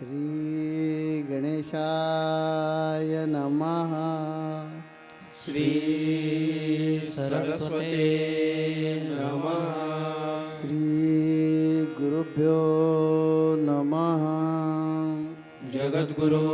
श्री गणेशाय नमः। श्री सरस्वते नमः। श्री गुरुभ्यो नमः। जगद्गुरु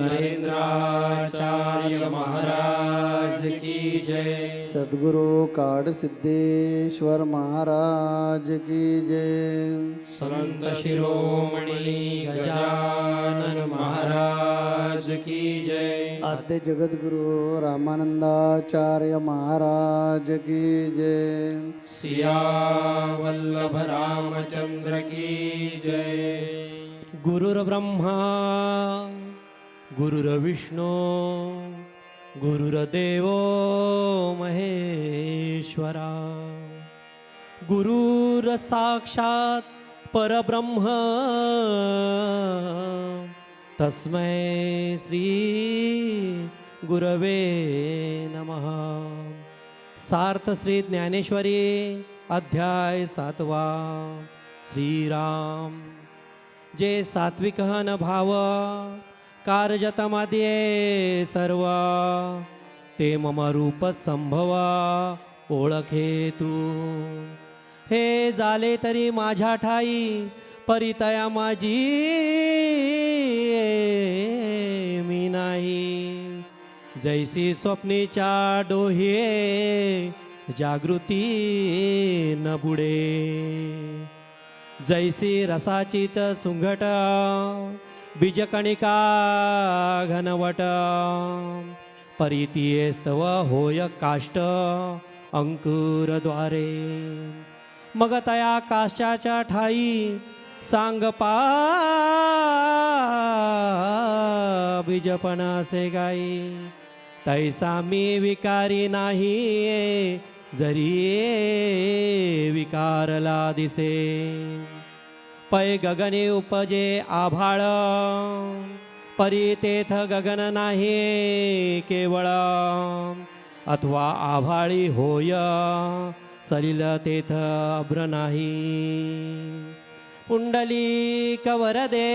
नरेंद्राचार्य महाराज की जय। सद्गुरु काडसिद्धेश्वर महाराज की जय. संत शिरोमणी गजानन महाराज की जय. आद्य जगद्गुरु रामानंदाचार्य महाराज की जय. सिया वल्लभ रामचंद्र की जय. गुरुर्ब्रह्मा गुरुर्विष्णू गुरुर्देव महेश्वरा गुरुर्साक्षात् परब्रह्म तस्मै श्री गुरवे नमः. सार्थ श्री ज्ञानेश्वरी अध्याय सातवा श्रीराम. जे सात्विक न भाव कारजतमध्ये सर्व ते मम रूप संभवा ओळखे तू. हे झाले तरी माझ्या ठाई परितया माझी मी नाही. जैसी स्वप्नीच्या डोहे जागृती न बुडे. जैसी रसाचीच सुंगट बीजकणिका घनवट परितीये स्तव होय काष्ट अंकुरद्वारे मग तया काष्टाच्या ठाई सांग पा बीजपण असे गाई तैसा मी विकारी नाही जरी विकारला दिसे। पै गगने उपजे आभाळ. परी तेथ गगन नाही केवळ. अथवा आभाळी होय सलिल तेथ अभ्र नाही. पुंडली कवरदे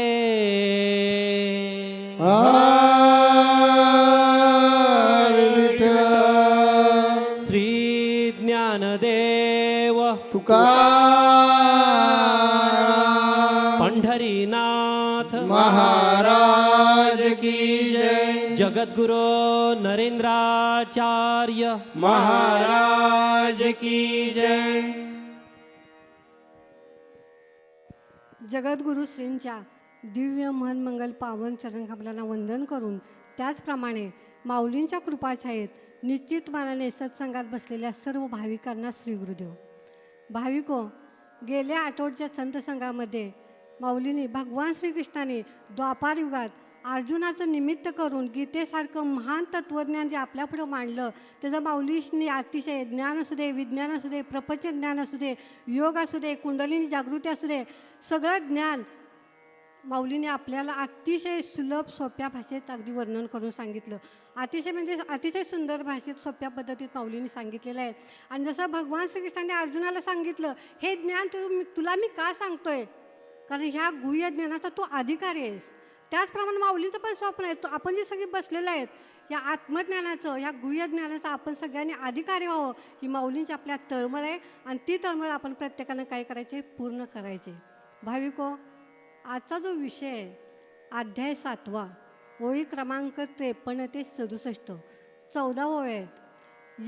श्री ज्ञानदेव. तुकाराम की जय। जगद्गुरु नरेंद्राचार्य। महाराज की जय। जगद्गुरु श्रींच्या दिव्य मनमंगल पावन चरण कमलांना वंदन करून त्याचप्रमाणे माऊलींच्या कृपाछायेत निश्चित मानाने सत्संगात बसलेल्या सर्व भाविकांना श्री गुरुदेव. भाविको गेल्या आठवड्याच्या संत संघामध्ये माऊलींनी भगवान श्रीकृष्णाने द्वापार युगात अर्जुनाचं निमित्त करून गीतेसारखं महान तत्त्वज्ञान जे आपल्यापुढं मांडलं त्याचं माऊलीशनी अतिशय ज्ञान असू दे विज्ञान असू दे प्रपंच ज्ञान असू दे योग असू दे कुंडलिनी जागृती असू दे सगळं ज्ञान माऊलीने आपल्याला अतिशय सुलभ सोप्या भाषेत अगदी वर्णन करून सांगितलं. अतिशय म्हणजे अतिशय सुंदर भाषेत सोप्या पद्धतीत माऊलीने सांगितलेलं आहे. आणि जसं भगवान श्रीकृष्णाने अर्जुनाला सांगितलं हे ज्ञान तू तुला मी का सांगतोय? कारण ह्या गुह्य ज्ञानाचा तू अधिकारी आहेस. त्याचप्रमाणे माऊलींचं पण स्वप्न आहे. तो आपण जे सगळे बसलेलं आहेत या आत्मज्ञानाचं या गुह्य ज्ञानाचं आपण सगळ्यांनी अधिकारी व्हावं ही माऊलींची आपल्या तळमळ आहे. आणि ती तळमळ आपण प्रत्येकानं काय करायचे? पूर्ण करायचे. भाविको हो, आजचा जो विषय आहे अध्याय सातवा ओळी क्रमांक त्रेपन्न ते सदुसष्ट चौदा ओळ आहेत.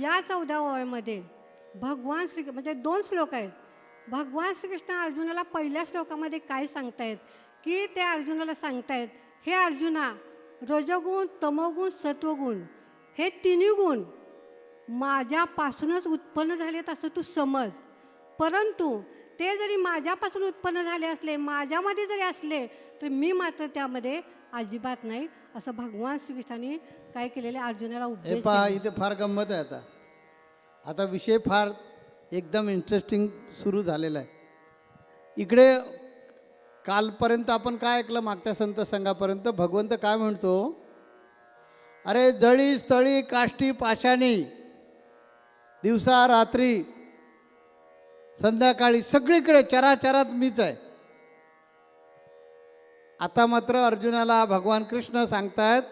या चौदा ओळीमध्ये भगवान श्री म्हणजे दोन श्लोक आहेत. भगवान श्रीकृष्ण अर्जुनाला पहिल्या श्लोकामध्ये काय सांगतायत? की ते अर्जुनाला सांगतायत हे अर्जुना रजगुण तमोगुण सत्वगुण हे तिन्ही गुण माझ्यापासूनच उत्पन्न झालेत असं तू समज. परंतु ते जरी माझ्यापासून उत्पन्न झाले असले माझ्यामध्ये जरी असले तर मी मात्र त्यामध्ये अजिबात नाही असं भगवान श्रीकृष्णाने काय केलेले अर्जुनाला हे उपदेश पहा केले. इथे फार गंमत आहे आता. आता विषय फार एकदम इंटरेस्टिंग सुरू झालेला आहे. इकडे कालपर्यंत आपण काय ऐकलं? मागच्या संत संघापर्यंत? भगवंत काय म्हणतो? अरे जळी स्थळी काष्टी पाशाणी दिवसा रात्री संध्याकाळी सगळीकडे चराचरात मीच आहे. आता मात्र अर्जुनाला भगवान कृष्ण सांगतायत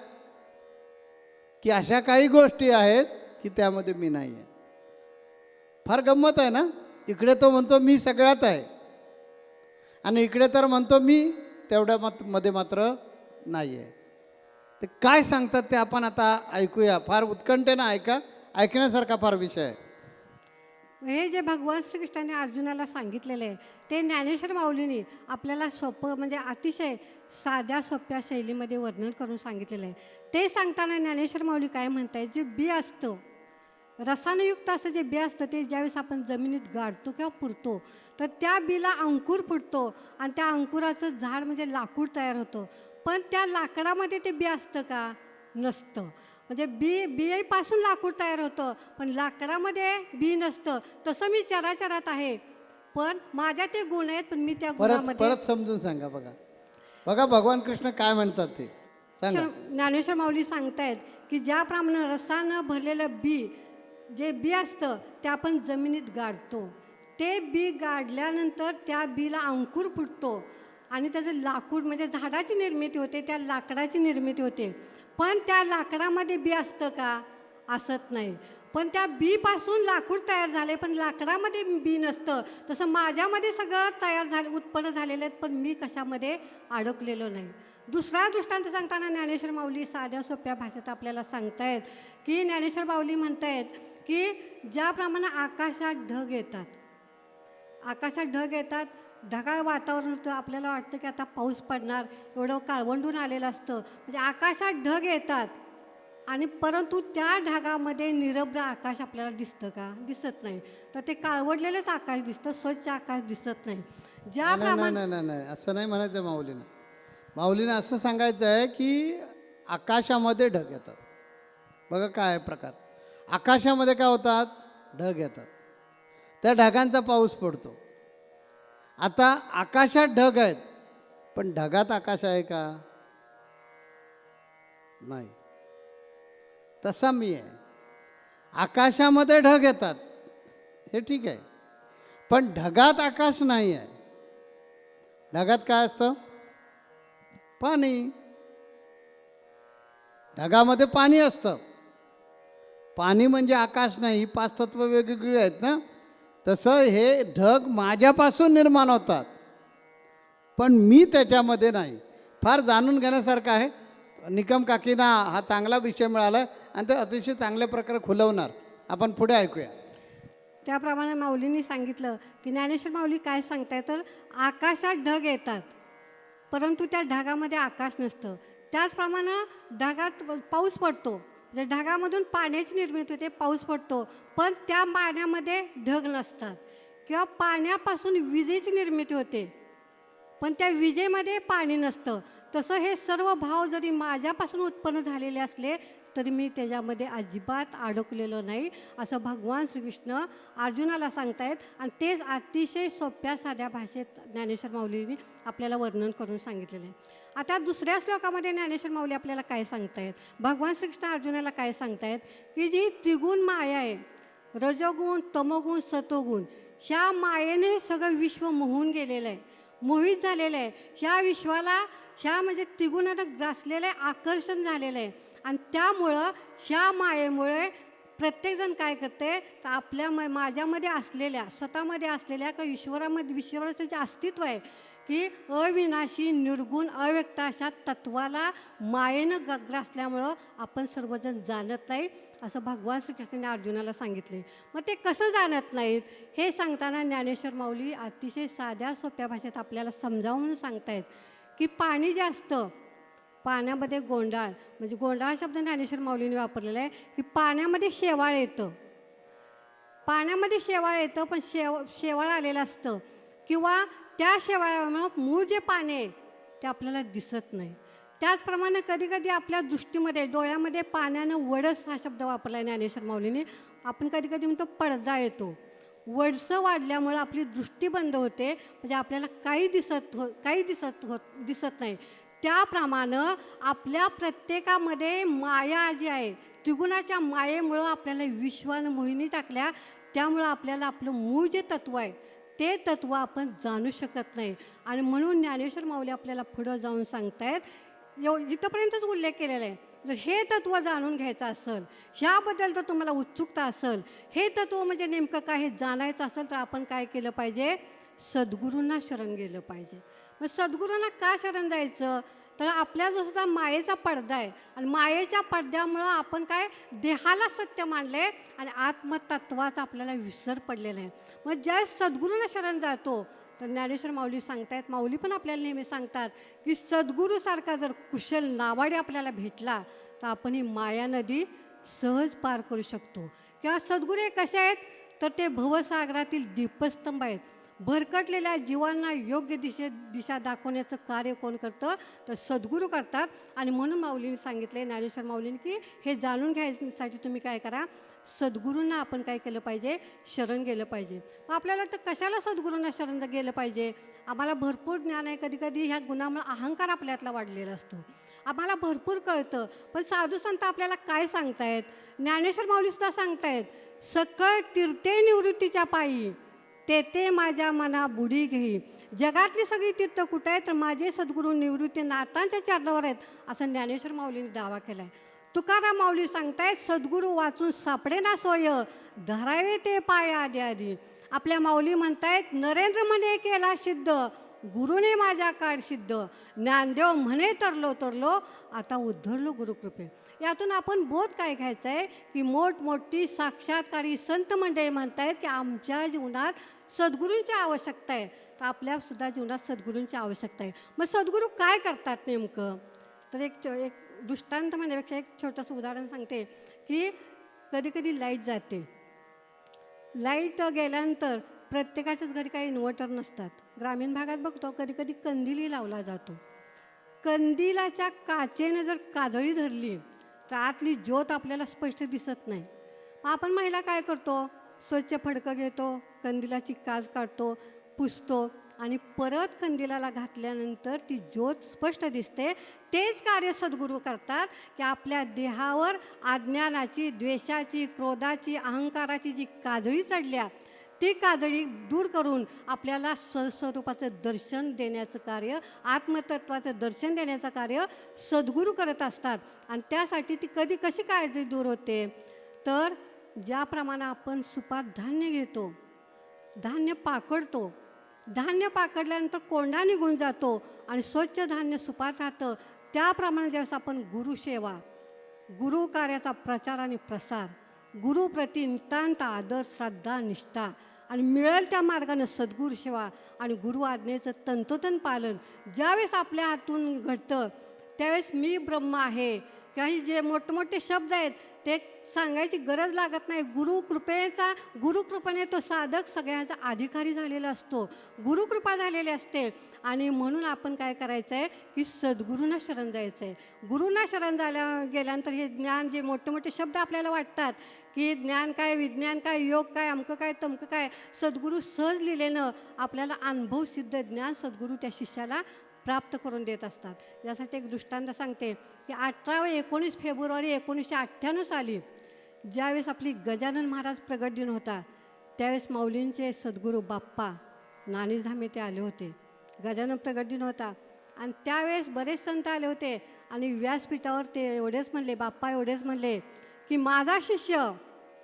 की अशा काही गोष्टी आहेत की त्यामध्ये मी नाही आहे फार गंमत आहे ना? इकडे तो म्हणतो मी सगळ्यात आहे. आणि इकडे तर म्हणतो मी तेवढ्या मत मध्ये मात्र नाही आहे ते काय सांगतात ते आपण आता ऐकूया. फार उत्कंठेनं ऐका. ऐकण्यासारखा फार विषय आहे. हे जे भगवान श्रीकृष्णाने अर्जुनाला सांगितलेलं आहे ते ज्ञानेश्वर माऊलीने आपल्याला सोपं म्हणजे अतिशय साध्या सोप्या शैलीमध्ये वर्णन करून सांगितलेलं आहे. ते सांगताना ज्ञानेश्वर माऊली काय म्हणत आहे जे बी असतं रसायनयुक्त असं जे बी असतं ते ज्यावेळेस आपण जमिनीत गाडतो किंवा पुरतो तर त्या बीला अंकुर फुटतो आणि त्या अंकुराचं झाड म्हणजे लाकूड तयार होतं. पण त्या लाकडामध्ये ते बी असतं का? नसतं. म्हणजे बी बियापासून लाकूड तयार होतं पण लाकडामध्ये बी नसतं. तसं मी चराचरात आहे. पण माझ्या ते गुण आहेत पण मी त्या परत गुणामध्ये परत समजून सांगा बघा. बघा भगवान कृष्ण काय म्हणतात ते. सांगा. ज्ञानेश्वर माऊली सांगतायत की ज्याप्रमाणे रसानं भरलेलं बी जे बी असतं ते आपण जमिनीत गाडतो. ते बी गाडल्यानंतर त्या बीला अंकुर फुटतो आणि त्याचं लाकूड म्हणजे झाडाची निर्मिती होते त्या लाकडाची निर्मिती होते. पण त्या लाकडामध्ये बी असतं का? असत नाही. पण त्या बीपासून लाकूड तयार झाले पण लाकडामध्ये बी नसतं. तसं माझ्यामध्ये सगळं तयार झाले उत्पन्न झालेलं आहेत पण मी कशामध्ये अडकलेलो नाही. दुसरा दृष्टांत सांगताना ज्ञानेश्वर माऊली साध्या सोप्या भाषेत आपल्याला सांगतायत की ज्ञानेश्वर माऊली म्हणतायत की ज्याप्रमाणे आकाशात ढग येतात. आकाशात ढग येतात ढगाळ वातावरण होतं. आपल्याला वाटतं की आता पाऊस पडणार एवढं काळवंडून आलेलं असतं. म्हणजे आकाशात ढग येतात आणि परंतु त्या ढगामध्ये निरभ्र आकाश आपल्याला दिसतं का? दिसत नाही. तर ते काळवडलेलंच आकाश दिसतं स्वच्छ आकाश दिसत नाही. ज्या नाही नाही असं नाही म्हणायचं माऊलीनं. माऊलीनं असं सांगायचं आहे की आकाशामध्ये ढग येतात. बघा काय प्रकार. आकाशामध्ये काय होतात? ढग येतात. त्या ढगांचा पाऊस पडतो. आता आकाशात ढग आहेत पण ढगात आकाश आहे का? नाही. तसा मी आहे. आकाशामध्ये ढग येतात. हे ठीक आहे. पण ढगात आकाश नाही आहे. ढगात काय असतं? पाणी. ढगामध्ये पाणी असतं. पाणी म्हणजे आकाश नाही ही पाच तत्व वेगवेगळी आहेत ना? तसं हे ढग माझ्यापासून निर्माण होतात. पण मी त्याच्यामध्ये नाही. फार जाणून घेण्यासारखं आहे. निकम काकीना हा चांगला विषय मिळाला आणि ते अतिशय चांगल्या प्रकारे खुलवणार. आपण पुढे ऐकूया. त्याप्रमाणे माऊलींनी सांगितलं की ज्ञानेश्वर माऊली काय सांगताय तर आकाशात ढग येतात परंतु त्या ढगामध्ये आकाश नसतं. त्याचप्रमाणे ढगात पाऊस पडतो. ढगामधून पाण्याची निर्मिती होते पाऊस पडतो. पण त्या पाण्यामध्ये ढग नसतात. किंवा पाण्यापासून विजेची निर्मिती होते. पण त्या विजेमध्ये पाणी नसतं. तसं हे सर्व भाव जरी माझ्यापासून उत्पन्न झालेले असले तरी मी त्याच्यामध्ये अजिबात अडकलेलो नाही. असं भगवान श्रीकृष्ण अर्जुनाला सांगतायत आणि तेच अतिशय सोप्या साध्या भाषेत ज्ञानेश्वर माऊलींनी आपल्याला वर्णन करून सांगितलेलं आहे. आता दुसऱ्या श्लोकामध्ये ज्ञानेश्वर माऊली आपल्याला काय सांगतायत? भगवान श्रीकृष्ण अर्जुनाला काय सांगतायत? की जी त्रिगुण माया आहे रजोगुण तमोगुण सतोगुण ह्या मायेने सगळं विश्व मोहून गेलेलं आहे. मोहित झालेलं आहे. ह्या विश्वाला ह्या म्हणजे तिगुणानं ग्रासलेलं आहे आकर्षण झालेलं आहे. आणि त्यामुळं ह्या मायेमुळे प्रत्येकजण काय करते तर आपल्या म माझ्यामध्ये असलेल्या स्वतःमध्ये असलेल्या का ईश्वरामध्ये ईश्वराचं जे अस्तित्व आहे की अविनाशी निर्गुण अव्यक्त अशा तत्वाला मायेनं ग ग्रासल्यामुळं आपण सर्वजण जाणत नाही असं भगवान श्रीकृष्णाने अर्जुनाला सांगितले. मग ते कसं जाणत नाहीत? हे सांगताना ज्ञानेश्वर माऊली अतिशय साध्या सोप्या भाषेत आपल्याला समजावून सांगतायत की पाणी जे असतं पाण्यामध्ये गोंडाळ. म्हणजे गोंडाळ शब्द ज्ञानेश्वर माऊलीने वापरलेला आहे की पाण्यामध्ये शेवाळ येतं. पाण्यामध्ये शेवाळ येतं पण शेव शेवाळ आलेलं असतं. किंवा त्या शेवाळ्यामुळं मूळ जे पान आहे ते आपल्याला दिसत नाही. त्याचप्रमाणे कधी कधी आपल्या दृष्टीमध्ये डोळ्यामध्ये पाण्यानं वडस हा शब्द वापरला आहे ज्ञानेश्वर माऊलीने. आपण कधी कधी म्हणतो पडदा येतो. वडसं वाढल्यामुळं आपली दृष्टी बंद होते म्हणजे आपल्याला काही दिसत हो काही दिसत होत दिसत नाही. त्याप्रमाणे आपल्या प्रत्येकामध्ये माया जी आहे त्रिगुणाच्या मायेमुळं आपल्याला विश्वानं मोहिनी टाकल्या त्यामुळं आपल्याला आपलं मूळ जे तत्व आहे ते तत्व आपण जाणू शकत नाही. आणि म्हणून ज्ञानेश्वर माऊली आपल्याला पुढं जाऊन सांगतायत एव इथंपर्यंतच उल्लेख केलेला आहे. जर हे तत्व जाणून घ्यायचं असेल ह्याबद्दल जर तुम्हाला उत्सुकता असेल. हे तत्व म्हणजे नेमकं काय हे जाणायचं असेल तर आपण काय केलं पाहिजे? सद्गुरूंना शरण गेलं पाहिजे. मग सद्गुरूंना का शरण जायचं? तर आपल्या जो सुद्धा मायेचा पडदा आहे आणि मायेच्या पडद्यामुळं आपण काय देहाला सत्य मानले आणि आत्मतत्वाचा आपल्याला विसर पडलेला आहे. मग ज्या सद्गुरूंना शरण जातो तर ज्ञानेश्वर माऊली सांगतायत माऊली पण आपल्याला नेहमी सांगतात की सद्गुरूसारखा जर कुशल नावाडे आपल्याला भेटला तर आपण ही माया नदी सहज पार करू शकतो. किंवा सद्गुरू हे कसे आहेत? तर ते भवसागरातील दीपस्तंभ आहेत. भरकटलेल्या जीवांना योग्य दिशे दिशा दाखवण्याचं कार्य कोण करतं? तर सद्गुरू करतात. आणि म्हणून माऊलीने सांगितले ज्ञानेश्वर माऊलीने की हे जाणून घ्यायसाठी तुम्ही काय करा सद्गुरूंना आपण काय केलं पाहिजे? शरण गेलं पाहिजे. मग आपल्याला वाटतं कशाला सद्गुरूंना शरण गेलं पाहिजे? आम्हाला भरपूर ज्ञान आहे. कधी कधी ह्या गुणामुळे अहंकार आपल्यातला वाढलेला असतो. आम्हाला भरपूर कळतं. पण साधू संत आपल्याला काय सांगतायत? ज्ञानेश्वर माऊलीसुद्धा सांगतायत सकळ तीर्थे निवृत्तीच्या पायी ते ते माझ्या मना बुडी घेई. जगातली सगळी तीर्थ कुठं आहेत? तर माझे सद्गुरू निवृत्ती नातांच्या चरणावर आहेत असं ज्ञानेश्वर माऊलीने दावा केला आहे तुकाराम माऊली सांगतायत सद्गुरू वाचून सापडे ना सोय धरावे ते पाय आधी आधी. आपल्या माऊली म्हणतायत नरेंद्र म्हणे केला सिद्ध गुरुने माझ्या काळ सिद्ध. ज्ञानदेव म्हणे तरलो तरलो आता उद्धरलो गुरुकृपे. यातून आपण बोध काय घ्यायचा आहे की मोठमोठी साक्षात्कारी संत मंडळी म्हणतायत की आमच्या जीवनात सद्गुरूंची आवश्यकता आहे. तर आपल्यासुद्धा जीवनात सद्गुरूंची आवश्यकता आहे. मग सद्गुरू काय करतात नेमकं? तर एक एक दृष्टांत म्हणण्यापेक्षा एक छोटंसं उदाहरण सांगते की कधी कधी लाइट जाते. लाइट गेल्यानंतर प्रत्येकाच्याच घरी काही इन्व्हर्टर नसतात. ग्रामीण भागात बघतो कधी कधी कंदिली लावला जातो. कंदिलाच्या काचेनं जर काजळी धरली तर आतली ज्योत आपल्याला स्पष्ट दिसत नाही. आपण महिला काय करतो? स्वच्छ फडकं घेतो कंदिलाची काज काढतो पुसतो आणि परत कंदिलाला घातल्यानंतर ती ज्योत स्पष्ट दिसते. तेच कार्य सद्गुरू करतात की आपल्या देहावर अज्ञानाची द्वेषाची क्रोधाची अहंकाराची जी काजळी चढल्या ती काजळी दूर करून आपल्याला स्वस्वरूपाचं दर्शन देण्याचं कार्य आत्मतत्वाचं दर्शन देण्याचं कार्य सद्गुरू करत असतात. आणि त्यासाठी ती कधी कशी काळजी दूर होते? तर ज्याप्रमाणे आपण सुपात धान्य घेतो धान्य पाकडतो. धान्य पाकडल्यानंतर कोंडा निघून जातो आणि स्वच्छ धान्य सुपात राहतं. त्याप्रमाणे ज्यावेळेस आपण गुरुसेवा गुरु कार्याचा प्रचार आणि प्रसार गुरुप्रती नितांत आदर श्रद्धा निष्ठा आणि मिळेल त्या मार्गानं सद्गुरू सेवा आणि गुरु आज्ञेचं तंतोतंत पालन ज्यावेळेस आपल्या हातून घडतं त्यावेळेस मी ब्रह्म आहे. किंवा हे जे मोठमोठे शब्द आहेत ते सांगायची गरज लागत नाही. गुरुकृपेचा गुरुकृपेने तो साधक सगळ्याचा अधिकारी झालेला असतो. गुरुकृपा झालेली असते. आणि म्हणून आपण काय करायचं आहे की सद्गुरूंना शरण जायचं आहे गुरूंना शरण झाल्या गेल्यानंतर हे ज्ञान जे मोठे मोठे शब्द आपल्याला वाटतात की ज्ञान काय विज्ञान काय योग काय अमकं काय तमकं काय सद्गुरू सहज लिहिलेनं आपल्याला अनुभव सिद्ध ज्ञान सद्गुरू त्या शिष्याला प्राप्त करून देत असतात. यासाठी एक दृष्टांत सांगते की अठरा व एकोणीस फेब्रुवारी एकोणीसशे अठ्ठ्याण्णव साली ज्यावेळेस आपली गजानन महाराज प्रगट दिन होता त्यावेळेस माऊलींचे सद्गुरू बाप्पा नाणीधाम येथे आले होते. गजानन प्रगट दिन होता आणि त्यावेळेस बरेच संत आले होते आणि व्यासपीठावर ते एवढेच म्हणले बाप्पा एवढेच म्हणले की माझा शिष्य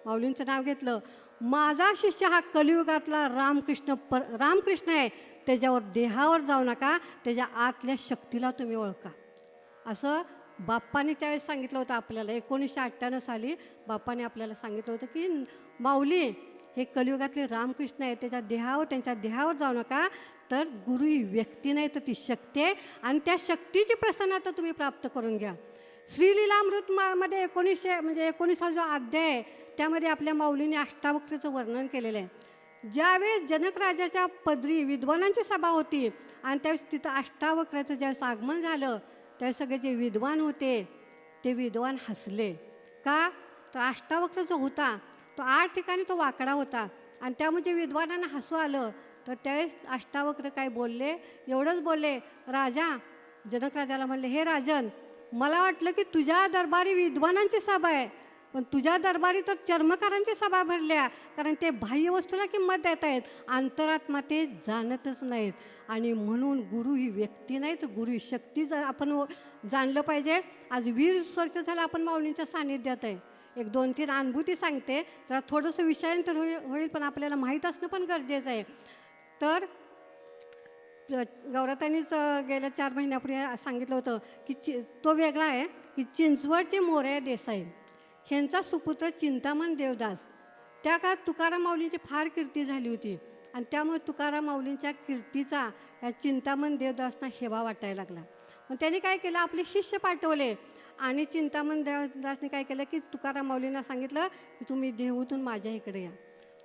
माऊलींचं नाव घेतलं माझा शिष्य हा कलियुगातला रामकृष्ण पर रामकृष्ण आहे. त्याच्यावर देहावर जाऊ नका त्याच्या आतल्या शक्तीला तुम्ही ओळखा. असं बाप्पाने त्यावेळेस सांगितलं होतं आपल्याला. एकोणीसशे अठ्ठ्याण्णव साली बाप्पाने आपल्याला सांगितलं होतं की माऊली हे कलियुगातले रामकृष्ण आहे त्याच्या देहावर त्यांच्या देहावर जाऊ नका तर गुरु ही व्यक्ती नाही तर ती शक्ती आहे आणि त्या शक्तीची प्रसन्नता तुम्ही प्राप्त करून घ्या. श्रीलीलामृत मध्ये एकोणीसशे म्हणजे एकोणीसा जो अध्याय आहे त्यामध्ये आपल्या माऊलीने अष्टावक्रीचं वर्णन केलेलं आहे. ज्यावेळेस जनक राजाच्या पदरी विद्वानांची सभा होती आणि त्यावेळेस तिथं अष्टावक्राचं ज्यावेळेस आगमन झालं त्यावेळेस सगळे जे विद्वान होते ते विद्वान हसले. का? तर अष्टावक्र जो होता. तो आठ ठिकाणी तो वाकडा होता. आणि त्यामध्ये विद्वानांना हसू आलं तर त्यावेळेस अष्टावक्र काय बोलले? एवढंच बोलले राजा जनकराजाला म्हणले हे राजन मला वाटलं की तुझ्या दरबारी विद्वानांची सभा आहे. पण तुझ्या दरबारी तर चर्मकारांची सभा भरल्या. कारण ते बाह्य वस्तूला किंमत देत आहेत. अंतरात्मा ते जाणतच नाहीत. आणि म्हणून गुरु ही व्यक्ती नाही तर गुरु ही शक्ती जर आपण व- जाणलं पाहिजे. आज वीस वर्ष झालं आपण माऊलींच्या सानिध्यात आहे. एक दोन तीन अनुभूती सांगते. जरा थोडंसं विषयांतर होईल होईल पण आपल्याला माहीत असणं पण गरजेचं आहे. तर गौरतांनीच गेल्या चार महिन्यापूर्वी सांगितलं होतं की चि तो वेगळा आहे की चिंचवडचे मोरया देसाई. ह्यांचा सुपुत्र चिंतामण देवदास. त्या काळात तुकाराम माऊलींची फार कीर्ती झाली होती. आणि त्यामुळे तुकाराम माऊलींच्या कीर्तीचा या चिंतामण देवदासना हेवा वाटायला लागला. मग त्यांनी काय केलं? आपले शिष्य पाठवले. आणि चिंतामण देवदासने काय केलं की तुकाराम माऊलींना सांगितलं की तुम्ही देहूतून माझ्या इकडे या.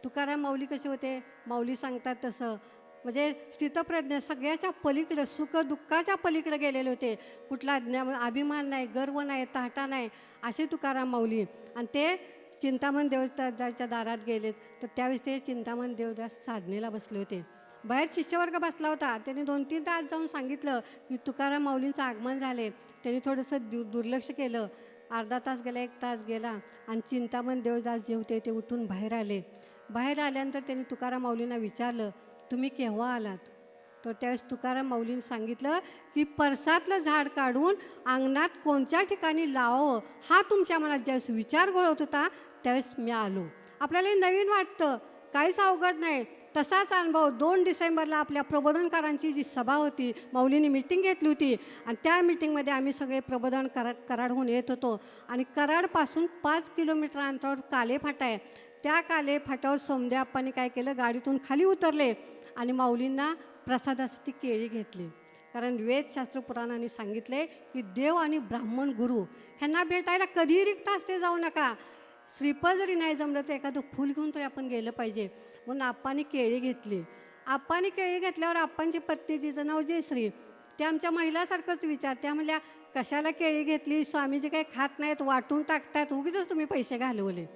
तुकाराम माऊली कसे होते? माऊली सांगतात तसं. म्हणजे स्थितप्रज्ञ सगळ्याच्या पलीकडे सुख दुःखाच्या पलीकडे गेलेले होते. कुठला ज्ञा अभिमान नाही गर्व नाही ताटा नाही असे तुकाराम माऊली. आणि ते चिंतामण देवदासच्या दारात गेलेत. तर त्यावेळेस ते चिंतामण देवदास साधनेला बसले होते. बाहेर शिष्यवर्ग बसला होता. त्यांनी दोन तीन तास जाऊन सांगितलं की तुकाराम माऊलींचं आगमन झाले. त्यांनी थोडंसं दु दुर्लक्ष केलं. अर्धा तास गेला एक तास गेला. आणि चिंतामण देवदास जे होते ते उठून बाहेर आले. बाहेर आल्यानंतर त्यांनी तुकाराम माऊलींना विचारलं तुम्ही केव्हा आलात? तर त्यावेळेस तुकाराम माऊलींनी सांगितलं की परसातलं झाड काढून अंगणात कोणत्या ठिकाणी लावावं हा तुमच्या मनात ज्यावेळेस विचार घोळत होता त्यावेळेस मी आलो. आपल्याला हे नवीन वाटतं. काहीच अवघड नाही. तसाच अनुभव दोन डिसेंबरला आपल्या प्रबोधनकारांची जी सभा होती माऊलींनी मिटिंग घेतली होती. आणि त्या मिटिंगमध्ये आम्ही सगळे प्रबोधन करा कराडहून येत होतो. आणि कराडपासून पाच किलोमीटर अंतरावर काले फाटा आहे. त्या काले फाट्यावर सोमद्या काय केलं? गाडीतून खाली उतरले. आणि माऊलींना प्रसादासाठी केळी घेतली. कारण वेदशास्त्र पुराणाने सांगितले की देव आणि ब्राह्मण गुरु ह्यांना भेटायला कधीही रिक्त असते जाऊ नका. श्रीफळ जरी नाही जमलं तर एखादं फूल घेऊन तरी आपण गेलं पाहिजे. म्हणून आप्पानी केळी घेतली. आप्पानी केळी घेतल्यावर आप्पांची पत्नी तिचं नाव जयश्री. ते आमच्या महिलासारखंच विचार त्या म्हणल्या कशाला केळी घेतली? स्वामीजी काही खात नाहीत वाटून टाकतात उगीच तुम्ही पैसे घालवले.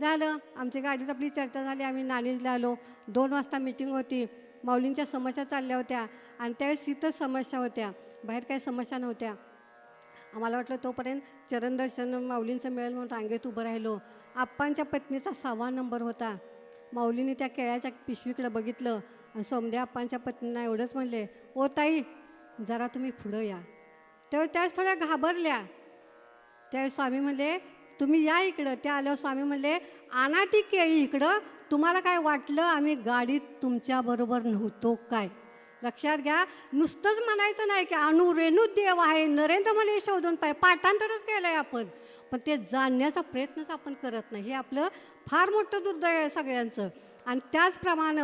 झालं. आमच्या गाडीत आपली चर्चा झाली. आम्ही नाणीजला आलो. दोन वाजता मिटिंग होती. माऊलींच्या समस्या चालल्या होत्या. आणि त्यावेळेस इथंच समस्या होत्या. बाहेर काही समस्या नव्हत्या. आम्हाला वाटलं तोपर्यंत चरणदर्शन माऊलींचं मिळेल म्हणून रांगेत उभं राहिलो. आप्पांच्या पत्नीचा सहावा नंबर होता. माऊलीने त्या केळ्याच्या पिशवीकडे बघितलं. आणि सोमदे आप्पांच्या पत्नींना एवढंच म्हणले ओ ताई जरा तुम्ही पुढं या. तेव्हा त्यावेळेस थोड्या घाबरल्या. त्यावेळेस स्वामी म्हणले तुम्ही या इकडं. त्या आल्यावर स्वामी म्हणले आणा ती केळी इकडं. तुम्हाला काय वाटलं आम्ही गाडीत तुमच्याबरोबर नव्हतो काय? लक्षात घ्या नुसतंच म्हणायचं नाही की अनु रेणू देव आहे. नरेंद्र म्हणे शोधून पाय. पाठांतरच केलं आहे आपण. पण ते जाणण्याचा प्रयत्नच आपण करत नाही. हे आपलं फार मोठं दुर्दैव आहे सगळ्यांचं. आणि त्याचप्रमाणे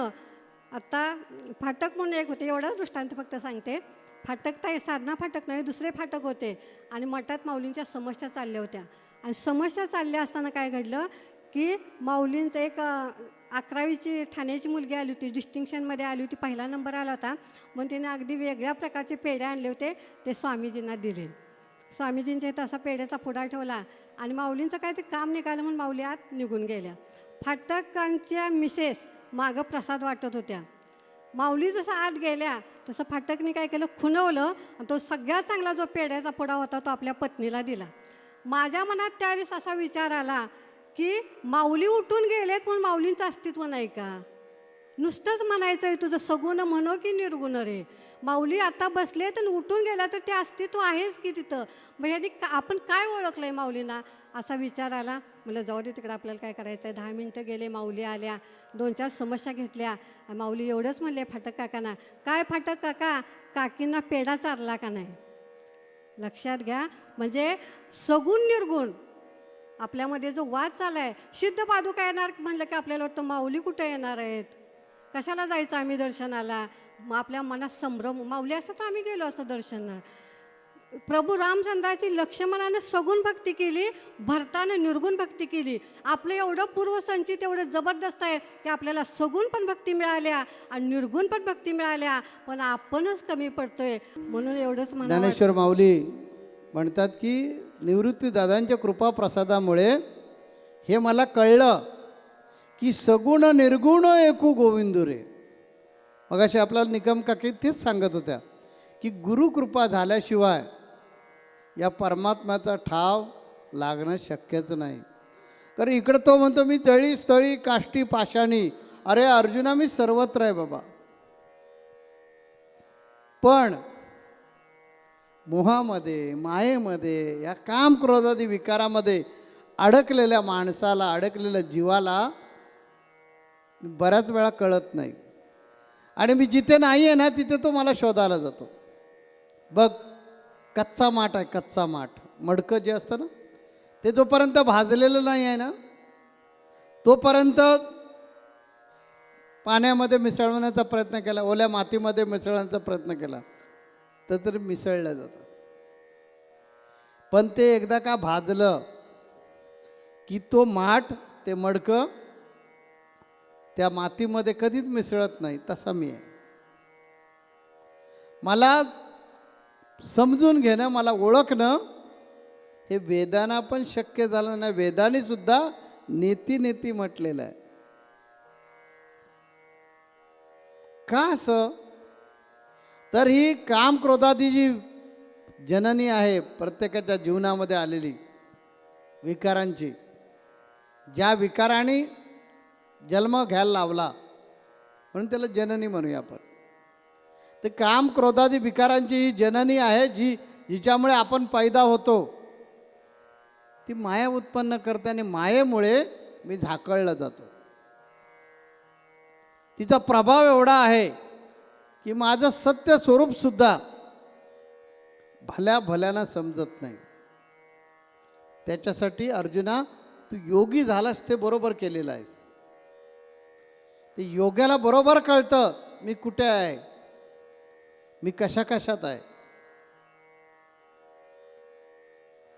आता फाटक म्हणून एक होते. एवढाच दृष्टांत फक्त सांगते. फाटक तर साधना फाटक नाही दुसरे फाटक होते. आणि मठात माऊलींच्या समस्या चालल्या होत्या. आणि समस्या चालल्या असताना काय घडलं की माऊलींचं एक अकरावीची ठाण्याची मुलगी आली होती डिस्टिंक्शनमध्ये आली होती पहिला नंबर आला होता. म्हणून तिने अगदी वेगळ्या प्रकारचे पेढे आणले होते ते स्वामीजींना दिले. स्वामीजींच्या तसा पेढ्याचा पुडा ठेवला आणि माऊलींचं काय ते काम निघालं म्हणून माऊली आत निघून गेल्या. फाटकांच्या मिसेस मागं प्रसाद वाटत होत्या. माऊली जसं आत गेल्या तसं फाटकने काय केलं? खुणवलं आणि तो सगळ्यात चांगला जो पेढ्याचा पुडा होता तो आपल्या पत्नीला दिला. माझ्या मनात त्यावेळेस असा विचार आला की माऊली उठून गेलेत पण माऊलींचं अस्तित्व नाही का? नुसतंच म्हणायचं आहे तुझं सगुण म्हणो की निर्गुण रे? माऊली आता बसले तर उठून गेला तर ते अस्तित्व आहेच की तिथं? मग यांनी का आपण काय ओळखलं आहे माऊलींना? असा विचार आला. मला जाऊ दे तिकडे आपल्याला काय करायचं आहे दहा मिनटं गेले माऊली आल्या. दोन चार समस्या घेतल्या. माऊली एवढंच म्हणले फाटक काकांना. काय फाटक काका? काकींना पेढा चारला का नाही? लक्षात घ्या. म्हणजे सगुण निर्गुण. आपल्यामध्ये जो वाद चालला आहे सिद्ध पादुका येणार म्हणलं की आपल्याला वाटतं माऊली कुठे येणार आहेत? कशाला जायचं आम्ही दर्शनाला? मग आपल्या मनात संभ्रम माऊली असतं तर आम्ही गेलो असतो दर्शनाला. प्रभू रामचंद्राची लक्ष्मणानं सगुण भक्ती केली भरतानं निर्गुण भक्ती केली. आपलं एवढं पूर्वसंचित एवढं जबरदस्त आहे की आपल्याला सगुण पण भक्ती मिळाल्या आणि निर्गुण पण भक्ती मिळाल्या पण आपणच कमी पडतोय. म्हणून एवढंच ज्ञानेश्वर माऊली म्हणतात की निवृत्ती दादांच्या कृपा प्रसादामुळे हे मला कळलं की सगुण निर्गुण एकू गोविंदुरे. मग अशी आपल्याला निकम काकी तेच सांगत होत्या की गुरुकृपा झाल्याशिवाय या परमात्म्याचा ठाव लागणं शक्यच नाही. कारण इकडं तो म्हणतो मी जळी स्थळी काष्टी पाषाणी. अरे अर्जुना मी सर्वत्र आहे बाबा. पण मोहामध्ये मायेमध्ये या काम क्रोधादी विकारामध्ये अडकलेल्या माणसाला अडकलेल्या जीवाला बऱ्याच वेळा कळत नाही. आणि मी जिथे नाही आहे ना तिथे तो मला शोधायला जातो. बघ कच्चा माठ आहे कच्चा माठ. मडकं जे असतं ना ते जोपर्यंत भाजलेलं नाही आहे ना तोपर्यंत पाण्यामध्ये मिसळवण्याचा प्रयत्न केला ओल्या मातीमध्ये मिसळण्याचा प्रयत्न केला तर तरी मिसळलं जातं. पण ते एकदा का भाजलं की तो माठ ते मडकं त्या मातीमध्ये कधीच मिसळत नाही तसा मी आहे. मला समजून घेणं मला ओळखणं हे वेदांना पण शक्य झालं नाही. वेदाने सुद्धा नेती नेती म्हटलेलं आहे. का असं? तर ही काम क्रोधादी जी जननी आहे प्रत्येकाच्या जीवनामध्ये आलेली विकारांची ज्या विकाराने जन्म घ्यायला लावला म्हणून त्याला जननी म्हणूया आपण. ते काम क्रोधादी विकारांची ही जननी आहे जी जिच्यामुळे आपण पैदा होतो ती माया उत्पन्न करते आणि मायेमुळे मी झाकळला जातो. तिचा प्रभाव एवढा आहे की माझं सत्य स्वरूपसुद्धा भल्या भल्यानं समजत नाही. त्याच्यासाठी अर्जुना तू योगी झालास ते बरोबर केलेलं आहेस. ते योग्याला बरोबर कळतं मी कुठे आहे. मी कशा कशात आहे?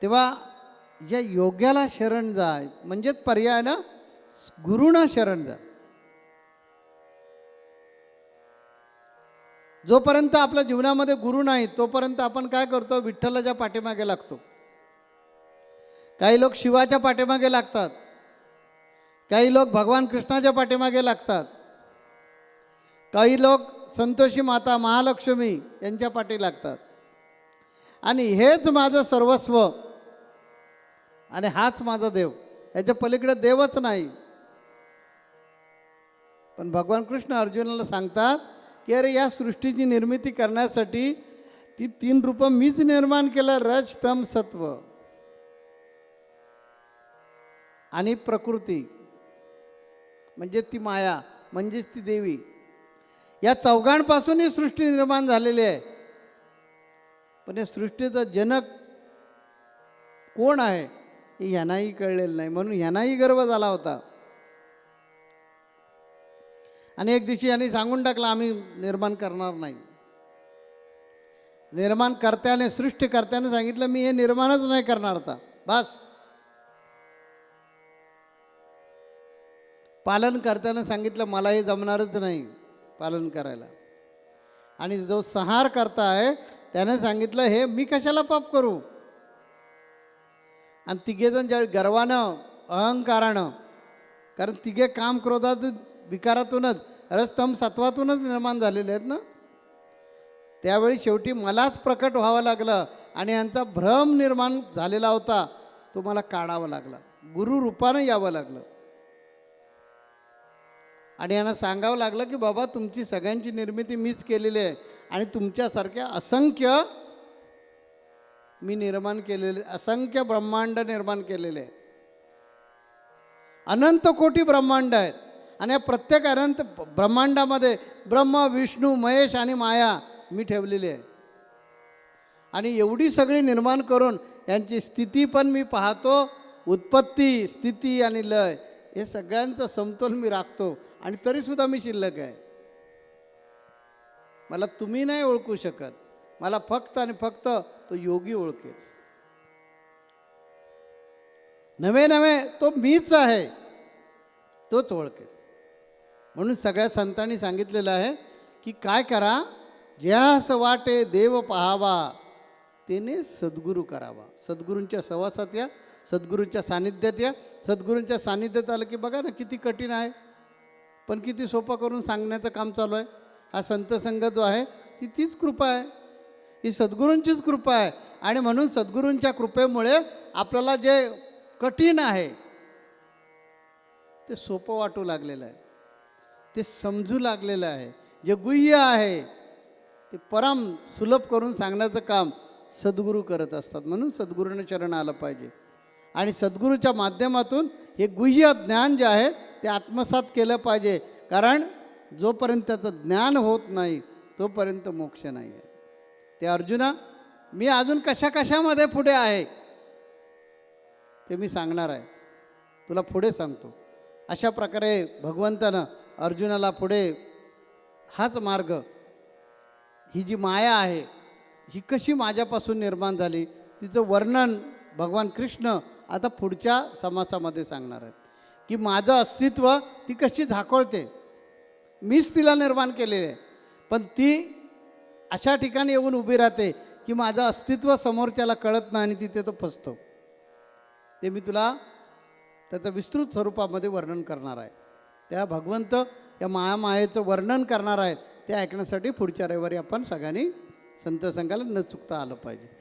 तेव्हा या योग्याला शरण जाय म्हणजेच पर्यायानं गुरुना शरण जा जोपर्यंत आपल्या जीवनामध्ये गुरु नाही तोपर्यंत आपण काय करतो? विठ्ठलाच्या पाठीमागे लागतो. काही लोक शिवाच्या पाठीमागे लागतात. काही लोक भगवान कृष्णाच्या पाठीमागे लागतात. काही लोक संतोषी माता महालक्ष्मी यांच्या पाठी लागतात. आणि हेच माझं सर्वस्व. आणि हाच माझा देव. याच्या पलीकडे देवच नाही. पण भगवान कृष्ण अर्जुनाला सांगतात की अरे या सृष्टीची निर्मिती करण्यासाठी ती तीन रूपं मीच निर्माण केलं रज तम सत्व. आणि प्रकृती. म्हणजे ती माया म्हणजेच ती देवी. या चौघांपासूनही सृष्टी निर्माण झालेली आहे. पण या सृष्टीचा जनक कोण आहे हे ह्यांनाही कळलेलं नाही. म्हणून ह्यांनाही गर्व झाला होता. आणि एक दिवशी यांनी सांगून टाकलं आम्ही निर्माण करणार नाही. निर्माण करत्याने सृष्टीकर्त्याने सांगितलं मी हे निर्माणच नाही करणार आता. बस. पालन करताना सांगितलं मला हे जमणारच नाही. पालन करायला. आणि जो संहार करताय आहे त्याने सांगितलं हे मी कशाला पाप करू? आणि तिघेजण ज्या गर्वानं अहंकारानं कारण तिघे काम क्रोधात विकारातूनच रस्तम सत्वातूनच निर्माण झालेले आहेत ना? त्यावेळी शेवटी मलाच प्रकट व्हावं लागलं आणि यांचा भ्रम निर्माण झालेला होता तो मला काढावा लागला. गुरु रूपानं यावं लागलं. आणि यांना सांगावं लागलं की बाबा तुमची सगळ्यांची निर्मिती मीच केलेली आहे आणि तुमच्यासारख्या असंख्य मी निर्माण केलेले असंख्य ब्रह्मांड निर्माण केलेले आहे अनंत कोटी ब्रह्मांड आहेत. आणि या प्रत्येक अनंत ब्रह्मांडामध्ये ब्रह्म विष्णू महेश आणि माया मी ठेवलेली आहे. आणि एवढी सगळी निर्माण करून यांची स्थिती पण मी पाहतो. उत्पत्ती स्थिती आणि लय. हे सगळ्यांचा समतोल मी राखतो आणि तरीसुद्धा मी शिल्लक आहे. मला तुम्ही नाही ओळखू शकत. मला फक्त आणि फक्त तो योगी ओळखेल. नवे नवे तो मीच आहे. तोच ओळखेल. म्हणून सगळ्या संतांनी सांगितलेलं आहे की काय करा? ज्यास वाटे देव पहावा तेने सद्गुरू करावा. सद्गुरूंच्या सहवासात या सद्गुरूंच्या सानिध्यात या. सद्गुरूंच्या सानिध्यात आलं की बघा ना किती कठीण आहे. पण किती सोपं करून सांगण्याचं काम चालू आहे. हा संतसंघ जो आहे ती तीच कृपा आहे. ही सद्गुरूंचीच कृपा आहे. आणि म्हणून सद्गुरूंच्या कृपेमुळे आपल्याला जे कठीण आहे ते सोपं वाटू लागलेलं आहे. ते समजू लागलेलं आहे. जे गुह्य आहे ते परम सुलभ करून सांगण्याचं काम सद्गुरू करत असतात. म्हणून सद्गुरूने चरण आलं पाहिजे. आणि सद्गुरूच्या माध्यमातून हे गुह्य ज्ञान जे आहे ते आत्मसात केलं पाहिजे. कारण जोपर्यंत त्याचं ज्ञान होत नाही तोपर्यंत मोक्ष नाही आहे. ते अर्जुना मी अजून कशा कशामध्ये पुढे आहे? ते मी सांगणार आहे. तुला पुढे सांगतो. अशा प्रकारे भगवंतानं अर्जुनाला पुढे हाच मार्ग ही जी माया आहे ही कशी माझ्यापासून निर्माण झाली तिचं वर्णन भगवान कृष्ण आता पुढच्या समासामध्ये सांगणार आहेत. की माझं अस्तित्व ती कशी झाकोळते? मीच तिला निर्माण केलेले आहे. पण ती अशा ठिकाणी येऊन उभी राहते की माझं अस्तित्व समोरच्याला कळत नाही आणि तिथे तो फसतो. ते मी तुला त्याचं विस्तृत स्वरूपामध्ये वर्णन करणार आहे. त्या भगवंत या मायामायेचं वर्णन करणार आहेत. ते ऐकण्यासाठी पुढच्या रविवारी आपण सगळ्यांनी संत संघाला न चुकता आलं पाहिजे.